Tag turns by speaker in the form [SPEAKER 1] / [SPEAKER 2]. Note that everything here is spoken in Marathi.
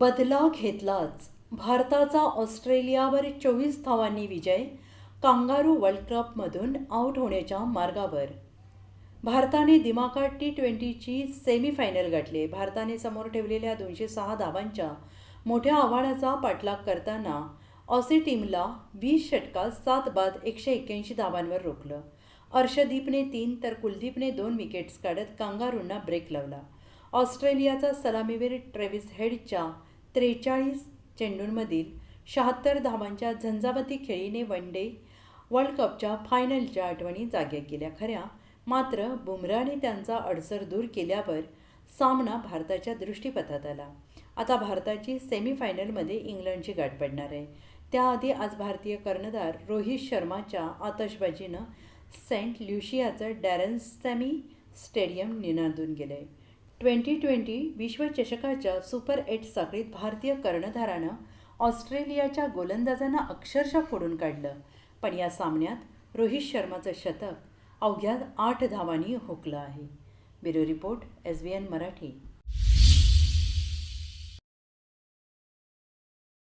[SPEAKER 1] बदला घेतलाच. भारताचा ऑस्ट्रेलियावर चोवीस धावांनी विजय कांगारू वर्ल्ड कपमधून आऊट होण्याच्या मार्गावर. भारताने दिमाखात टी ट्वेंटीची सेमीफायनल गाठली. भारताने समोर ठेवलेल्या दोनशे सहा धावांच्या मोठ्या आव्हानाचा पाठलाग करताना ऑसी टीमला वीस षटकात सात बाद एकशे एक्क्याऐंशी धावांवर रोखलं. अर्षदीपने तीन तर कुलदीपने दोन विकेट्स काढत कांगारूंना ब्रेक लावला. ऑस्ट्रेलियाचा सलामीवीर ट्रेव्हिस हेडच्या त्रेचाळीस चेंडूंमधील शहात्तर धावांच्या झंझावती खेळीने वन डे वर्ल्ड कपच्या फायनलच्या आठवणी जाग्या केल्या खऱ्या. मात्र बुमराने त्यांचा अडसर दूर केल्यावर सामना भारताच्या दृष्टीपथात आला. आता भारताची सेमीफायनलमध्ये इंग्लंडची गाठ पडणार आहे. त्याआधी आज भारतीय कर्णधार रोहित शर्माच्या आतषबाजीनं सेंट ल्युशियाचं डॅरन सॅमी स्टेडियम निनादून गेलं आहे ट्वेंटी ट्वेंटी विश्वचषकाच्या सुपर एट साखळीत भारतीय कर्णधारानं ऑस्ट्रेलियाच्या गोलंदाजांना अक्षरशः फोडून काढलं. पण या सामन्यात रोहित शर्माचं शतक अवघ्या आठ धावांनी हुकलं आहे. Bureau report S B N Marathi.